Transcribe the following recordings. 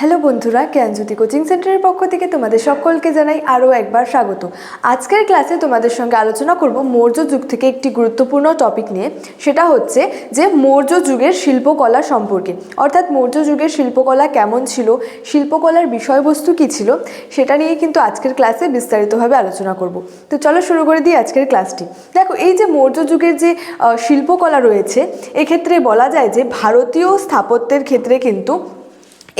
Hello বন্ধুরা, জ্ঞানজ্যোতি coaching সেন্টারের পক্ষ থেকে তোমাদের সকলকে জানাই আরও একবার স্বাগত। আজকের ক্লাসে তোমাদের সঙ্গে আলোচনা করব মৌর্য যুগ থেকে একটি গুরুত্বপূর্ণ টপিক নিয়ে। সেটা হচ্ছে যে মৌর্য যুগের শিল্পকলা সম্পর্কে। অর্থাৎ মৌর্য যুগের শিল্পকলা কেমন ছিল, শিল্পকলার বিষয়বস্তু কী ছিল, সেটা নিয়ে কিন্তু আজকের ক্লাসে বিস্তারিতভাবে আলোচনা করব। তো চলো শুরু করে দিই আজকের ক্লাসটি। দেখো, এই যে মৌর্য যুগের যে শিল্পকলা রয়েছে, এক্ষেত্রে বলা যায় যে ভারতীয় স্থাপত্যের ক্ষেত্রে কিন্তু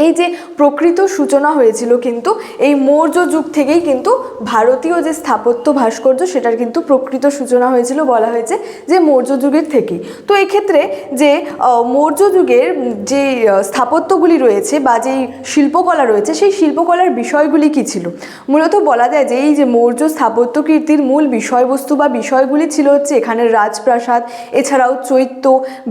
এই যে প্রকৃত সূচনা হয়েছিল কিন্তু, এই মৌর্য যুগ থেকেই কিন্তু ভারতীয় যে স্থাপত্য ভাস্কর্য সেটার কিন্তু প্রকৃত সূচনা হয়েছিল বলা হয়েছে যে মৌর্য যুগের থেকেই। তো এক্ষেত্রে যে মৌর্য যুগের যে স্থাপত্যগুলি রয়েছে বা যেই শিল্পকলা রয়েছে, সেই শিল্পকলার বিষয়গুলি কী ছিল? মূলত বলা যায় যে এই যে মৌর্য স্থাপত্য কীর্তির মূল বিষয়বস্তু বা বিষয়গুলি ছিল হচ্ছে এখানের রাজপ্রাসাদ, এছাড়াও চৈত্য,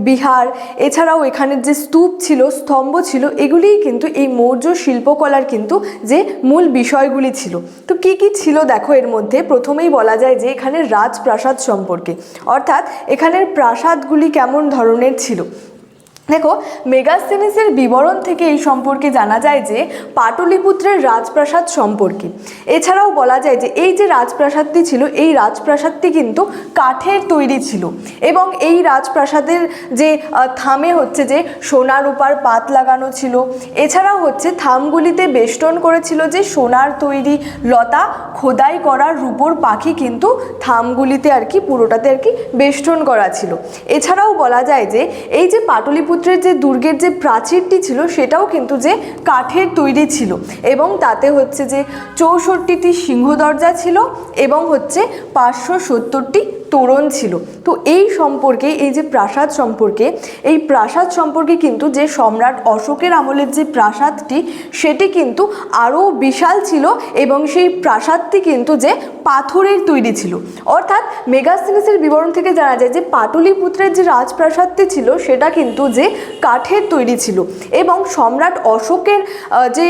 বিহার, এছাড়াও এখানের যে স্তূপ ছিল, স্তম্ভ ছিল, এগুলিই কিন্তু এই মৌর্য শিল্পকলার কিন্তু যে মূল বিষয়গুলি ছিল। তো কি কি ছিল দেখো এর মধ্যে? প্রথমেই বলা যায় যে এখানের রাজপ্রাসাদ সম্পর্কে। অর্থাৎ এখানের প্রাসাদগুলি কেমন ধরনের ছিল? দেখো মেগাস্থেনিসের বিবরণ থেকে এই সম্পর্কে জানা যায় যে পাটলিপুত্রের রাজপ্রাসাদ সম্পর্কে। এছাড়াও বলা যায় যে এই যে রাজপ্রাসাদটি ছিল, এই রাজপ্রাসাদটি কিন্তু কাঠের তৈরি ছিল এবং এই রাজপ্রাসাদের যে থামে হচ্ছে যে সোনার রূপার পাত লাগানো ছিল। এছাড়াও হচ্ছে থামগুলিতে বেষ্টন করেছিল যে সোনার তৈরি লতা খোদাই করার রূপোর পাখি কিন্তু থামগুলিতে আর কি পুরোটাতে আর কি বেষ্টন করা ছিল। এছাড়াও বলা যায় যে এই যে পাটলিপুত্রের যে দুর্গের যে প্রাচীরটি ছিল, সেটাও কিন্তু যে কাঠের তৈরি ছিল। এবং তাতে হচ্ছে যে চৌষট্টিটি সিংহ দরজা ছিল এবং হচ্ছে পাঁচশো সত্তরটি তোরণ ছিল। তো এই সম্পর্কে, এই যে প্রাসাদ সম্পর্কে, এই প্রাসাদ সম্পর্কে কিন্তু যে সম্রাট অশোকের আমলের যে প্রাসাদটি, সেটি কিন্তু আরও বিশাল ছিল এবং সেই প্রাসাদটি কিন্তু যে পাথরের তৈরি ছিল। অর্থাৎ মেগাস্থিনিসের বিবরণ থেকে জানা যায় যে পাটলিপুত্রের যে রাজপ্রাসাদটি ছিল, সেটা কিন্তু যে কাঠের তৈরি ছিল এবং সম্রাট অশোকের যে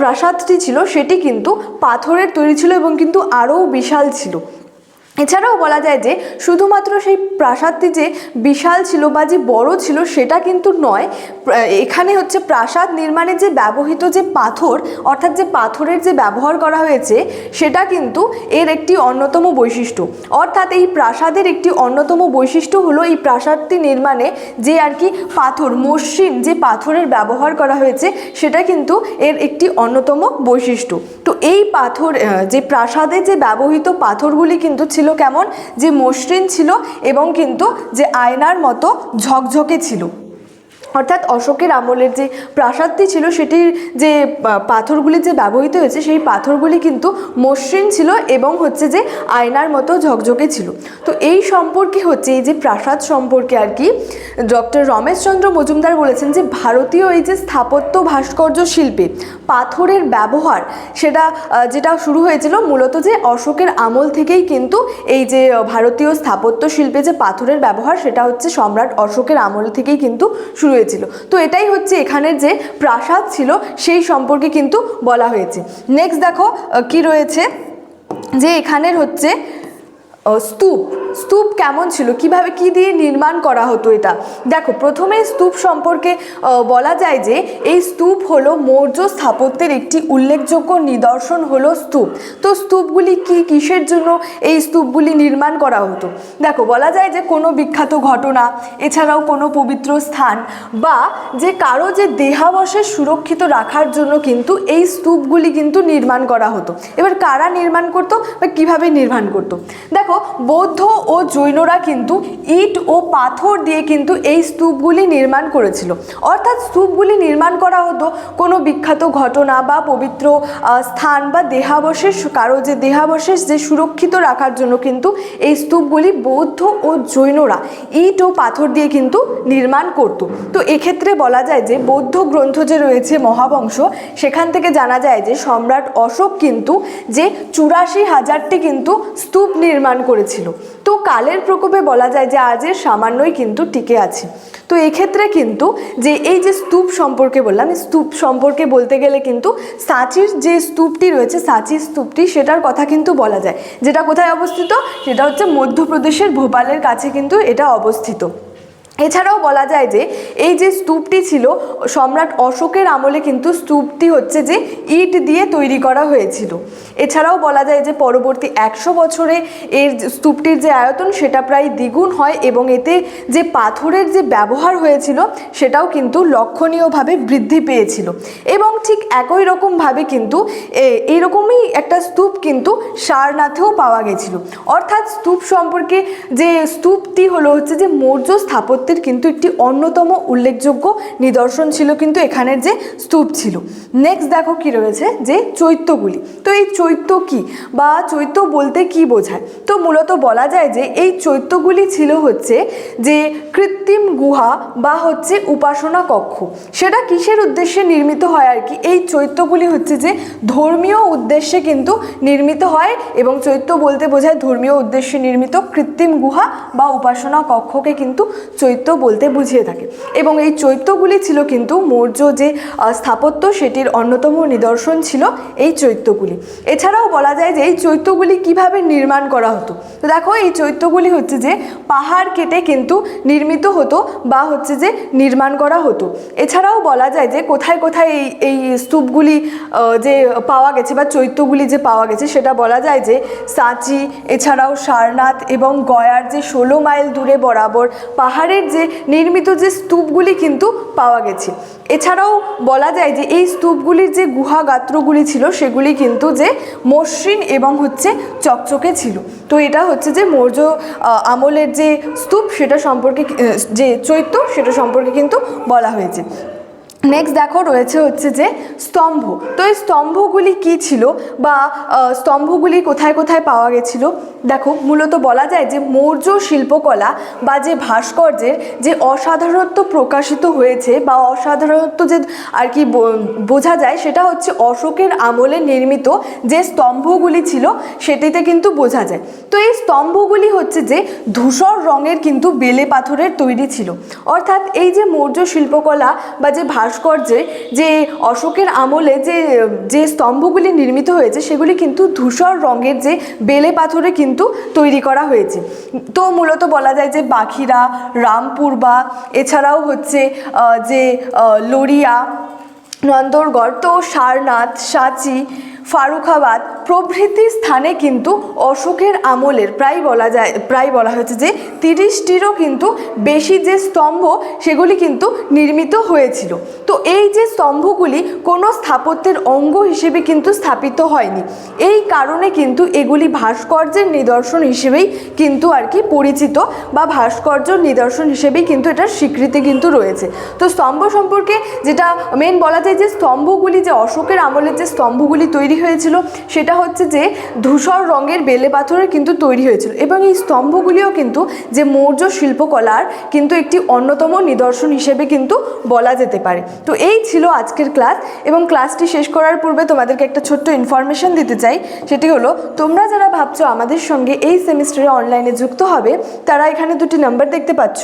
প্রাসাদটি ছিল, সেটি কিন্তু পাথরের তৈরি ছিল এবং কিন্তু আরও বিশাল ছিল। এছাড়াও বলা যায় যে শুধুমাত্র সেই প্রাসাদটি যে বিশাল ছিল বা যে বড় ছিল সেটা কিন্তু নয় এখানে হচ্ছে প্রাসাদ নির্মাণে যে ব্যবহৃত যে পাথর, অর্থাৎ যে পাথরের যে ব্যবহার করা হয়েছে, সেটা কিন্তু এর একটি অন্যতম বৈশিষ্ট্য। অর্থাৎ এই প্রাসাদের একটি অন্যতম বৈশিষ্ট্য হলো এই প্রাসাদটি নির্মাণে যে আর কি পাথর, মসৃণ যে পাথরের ব্যবহার করা হয়েছে, সেটা কিন্তু এর একটি অন্যতম বৈশিষ্ট্য। তো এই পাথর যে প্রাসাদে যে ব্যবহৃত পাথরগুলি কিন্তু ছিল কেমন? যে মসৃণ ছিল এবং কিন্তু যে আয়নার মতো ঝকঝকে ছিল। অর্থাৎ অশোকের আমলের যে প্রাসাদটি ছিল, সেটির যে পাথরগুলি যে ব্যবহৃত হয়েছে, সেই পাথরগুলি কিন্তু মসৃণ ছিল এবং হচ্ছে যে আয়নার মতো ঝকঝকে ছিল। তো এই সম্পর্কে হচ্ছে, এই যে প্রাসাদ সম্পর্কে আর কি, ডক্টর রমেশচন্দ্র মজুমদার বলেছেন যে ভারতীয় এই যে স্থাপত্য ভাস্কর্য শিল্পে পাথরের ব্যবহার, সেটা যেটা শুরু হয়েছিল মূলত যে অশোকের আমল থেকেই কিন্তু এই যে ভারতীয় স্থাপত্য শিল্পে যে পাথরের ব্যবহার, সেটা হচ্ছে সম্রাট অশোকের আমল থেকেই কিন্তু শুরু হয়েছিল। তো এটাই হচ্ছে এখানের যে প্রাসাদ ছিল, সেই সম্পর্কে কিন্তু বলা হয়েছে। নেক্সট দেখো কি রয়েছে? যে এখানের হচ্ছে স্তূপ। স্তূপ কেমন ছিল? কীভাবে কি দিয়ে নির্মাণ করা হতো এটা? দেখো, প্রথমে স্তূপ সম্পর্কে বলা যায় যে এই স্তূপ হলো মৌর্য স্থাপত্যের একটি উল্লেখযোগ্য নিদর্শন হলো স্তূপ। তো স্তূপগুলি কি? কিসের জন্য এই স্তূপগুলি নির্মাণ করা হতো? দেখো, বলা যায় যে কোনো বিখ্যাত ঘটনা, এছাড়াও কোনো পবিত্র স্থান বা যে কারও যে দেহাবশেষ সুরক্ষিত রাখার জন্য কিন্তু এই স্তূপগুলি কিন্তু নির্মাণ করা হতো। এবার কারা নির্মাণ করতো বা কীভাবে নির্মাণ করতো? দেখো বৌদ্ধ ও জৈনরা কিন্তু ইট ও পাথর দিয়ে কিন্তু এই স্তূপগুলি নির্মাণ করেছিল। অর্থাৎ স্তূপগুলি নির্মাণ করা হতো কোনো বিখ্যাত ঘটনা বা পবিত্র স্থান বা দেহাবশেষ, কারও যে দেহাবশেষ, যে সুরক্ষিত রাখার জন্য কিন্তু এই স্তূপগুলি বৌদ্ধ ও জৈনরা ইট ও পাথর দিয়ে কিন্তু নির্মাণ করত। তো এক্ষেত্রে বলা যায় যে, বৌদ্ধ গ্রন্থ যে রয়েছে মহাবংশ, সেখান থেকে জানা যায় যে, সম্রাট অশোক কিন্তু যে চুরাশি হাজারটি কিন্তু স্তূপ নির্মাণ করেছিল। তো কালের প্রকোপে বলা যায় যে আজের সামান্যই কিন্তু টিকে আছে। তো এক্ষেত্রে কিন্তু যে এই যে স্তূপ সম্পর্কে বললাম স্তূপ সম্পর্কে বলতে গেলে কিন্তু সাঁচির যে স্তূপটি রয়েছে, সাঁচির স্তূপটি সেটার কথা কিন্তু বলা যায়। যেটা কোথায় অবস্থিত? সেটা হচ্ছে মধ্যপ্রদেশের ভোপালের কাছে কিন্তু এটা অবস্থিত। এছাড়াও বলা যায় যে এই যে স্তূপটি ছিল, সম্রাট অশোকের আমলে কিন্তু স্তূপটি হচ্ছে যে ইট দিয়ে তৈরি করা হয়েছিল। এছাড়াও বলা যায় যে পরবর্তী একশো বছরে এর স্তূপটির যে আয়তন সেটা প্রায় দ্বিগুণ হয় এবং এতে যে পাথরের যে ব্যবহার হয়েছিল সেটাও কিন্তু লক্ষণীয়ভাবে বৃদ্ধি পেয়েছিল। এবং ঠিক একই রকমভাবে কিন্তু এইরকমই একটা স্তূপ কিন্তু সারনাথেও পাওয়া গেছিল। অর্থাৎ স্তূপ সম্পর্কে যে স্তূপটি হলো হচ্ছে যে মৌর্য স্থাপত্যের কিন্তু একটি অন্যতম উল্লেখযোগ্য নিদর্শন ছিল কিন্তু এখানের যে স্তূপ ছিল। নেক্সট দেখো কি রয়েছে? যে চৈত্যগুলি। তো এই চৈত্য কি? বা চৈত্য বলতে কি বোঝায়? তো মূলত বলা যায় যে এই চৈত্যগুলি ছিল হচ্ছে যে কৃত্রিম গুহা বা হচ্ছে উপাসনা কক্ষ। সেটা কিসের উদ্দেশ্যে নির্মিত হয় আর কি? এই চৈত্যগুলি হচ্ছে যে ধর্মীয় উদ্দেশ্যে কিন্তু নির্মিত হয় এবং চৈত্য বলতে বোঝায় ধর্মীয় উদ্দেশ্যে নির্মিত কৃত্রিম গুহা বা উপাসনা কক্ষকে কিন্তু চৈত্য বলতে বুঝিয়ে থাকে। এবং এই চৈত্যগুলি ছিল কিন্তু মৌর্য যে স্থাপত্য সেটির অন্যতম নিদর্শন ছিল এই চৈত্যগুলি। এছাড়াও বলা যায় যে এই চৈত্যগুলি কীভাবে নির্মাণ করা হতো? তো দেখো, এই চৈত্যগুলি হচ্ছে যে, পাহাড় কেটে কিন্তু নির্মিত হতো বা হচ্ছে যে, নির্মাণ করা হতো। এছাড়াও বলা যায় যে, কোথায় কোথায় এই এই স্তূপগুলি যে পাওয়া গেছে বা চৈত্যগুলি যে পাওয়া গেছে সেটা বলা যায় যে, সাঁচি, এছাড়াও সারনাথ এবং গয়ার যে ষোলো মাইল দূরে বরাবর পাহাড়ের যে নির্মিত যে স্তূপগুলি কিন্তু পাওয়া গেছে। এছাড়াও বলা যায় যে এই স্তূপগুলির যে গুহা গাত্রগুলি ছিল, সেগুলি কিন্তু যে মসৃণ এবং হচ্ছে চকচকে ছিল। তো এটা হচ্ছে যে মৌর্য আমলের যে স্তূপ, সেটা সম্পর্কে যে চৈত্য, সেটা সম্পর্কে কিন্তু বলা হয়েছে। নেক্সট দেখো রয়েছে হচ্ছে যে স্তম্ভ। তো এই স্তম্ভগুলি কি ছিল বা স্তম্ভগুলি কোথায় কোথায় পাওয়া গেছিল? দেখো, মূলত বলা যায় যে মৌর্য শিল্পকলা বা যে ভাস্কর্যের যে অসাধারণত্ব প্রকাশিত হয়েছে বা অসাধারণত্ব যে আর কি বোঝা যায়, সেটা হচ্ছে অশোকের আমলে নির্মিত যে স্তম্ভগুলি ছিল, সেটিতে কিন্তু বোঝা যায়। তো এই স্তম্ভগুলি হচ্ছে যে ধূসর রঙের কিন্তু বেলে পাথরের তৈরি ছিল। অর্থাৎ এই যে মৌর্য শিল্পকলা বা যে ভাস্কর্যে যে অশোকের আমলে যে যে স্তম্ভগুলি নির্মিত হয়েছে, সেগুলি কিন্তু ধূসর রঙের যে বেলে পাথরে কিন্তু তৈরি করা হয়েছে। তো মূলত বলা যায় যে বাখিরা রামপুরবা এছাড়াও হচ্ছে যে লরিয়া, নন্দরগড়, তো সারনাথ, সাঁচি, ফারুখাবাদ প্রভৃতি স্থানে কিন্তু অশোকের আমলের, প্রায় বলা যায়, প্রায় বলা হয়েছে যে তিরিশটিরও কিন্তু বেশি যে স্তম্ভ, সেগুলি কিন্তু নির্মিত হয়েছিল। তো এই যে স্তম্ভগুলি কোনো স্থাপত্যের অঙ্গ হিসেবে কিন্তু স্থাপিত হয়নি। এই কারণে কিন্তু এগুলি ভাস্কর্যের নিদর্শন হিসেবেই কিন্তু আর কি পরিচিত বা ভাস্কর্য নিদর্শন হিসেবেই কিন্তু এটার স্বীকৃতি কিন্তু রয়েছে। তো স্তম্ভ সম্পর্কে যেটা মেন বলা যায় যে স্তম্ভগুলি, যে অশোকের আমলের যে স্তম্ভগুলি তৈরি হয়েছিল, সেটা হচ্ছে যে ধূসর রঙের বেলে পাথরের কিন্তু তৈরি হয়েছিল এবং এই স্তম্ভগুলিও কিন্তু যে মৌর্য শিল্পকলার কিন্তু একটি অন্যতম নিদর্শন হিসেবে কিন্তু বলা যেতে পারে। তো এই ছিল আজকের ক্লাস এবং ক্লাসটি শেষ করার পূর্বে তোমাদেরকে একটা ছোট্ট ইনফরমেশন দিতে চাই। সেটি হলো, তোমরা যারা ভাবছ আমাদের সঙ্গে এই সেমিস্টারে অনলাইনে যুক্ত হবে, তারা এখানে দুটি নাম্বার দেখতে পাচ্ছ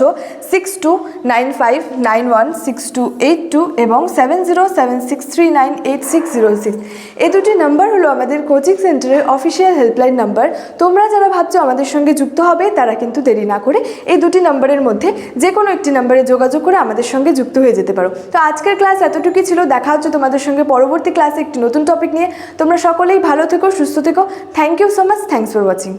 six two nine five nine one six two eight two এবং seven zero seven six three nine eight six zero six এই দুটি নাম্বার হলো আমাদের কোচিং সেন্টারের অফিসিয়াল হেল্পলাইন নাম্বার তোমরা যারা ভাবছ আমাদের সঙ্গে যুক্ত হবে, তারা কিন্তু দেরি না করে এই দুটি নাম্বারের মধ্যে যে কোনো একটি নাম্বারে যোগাযোগ করে আমাদের সঙ্গে যুক্ত হয়ে যেতে পারো। তো আজকের ক্লাস এতটুকুই ছিল, দেখা হচ্ছে তোমাদের সঙ্গে পরবর্তী ক্লাসে একটি নতুন টপিক নিয়ে। তোমরা সকলেই ভালো থেকো, সুস্থ থেকো। Thank you so much thanks for watching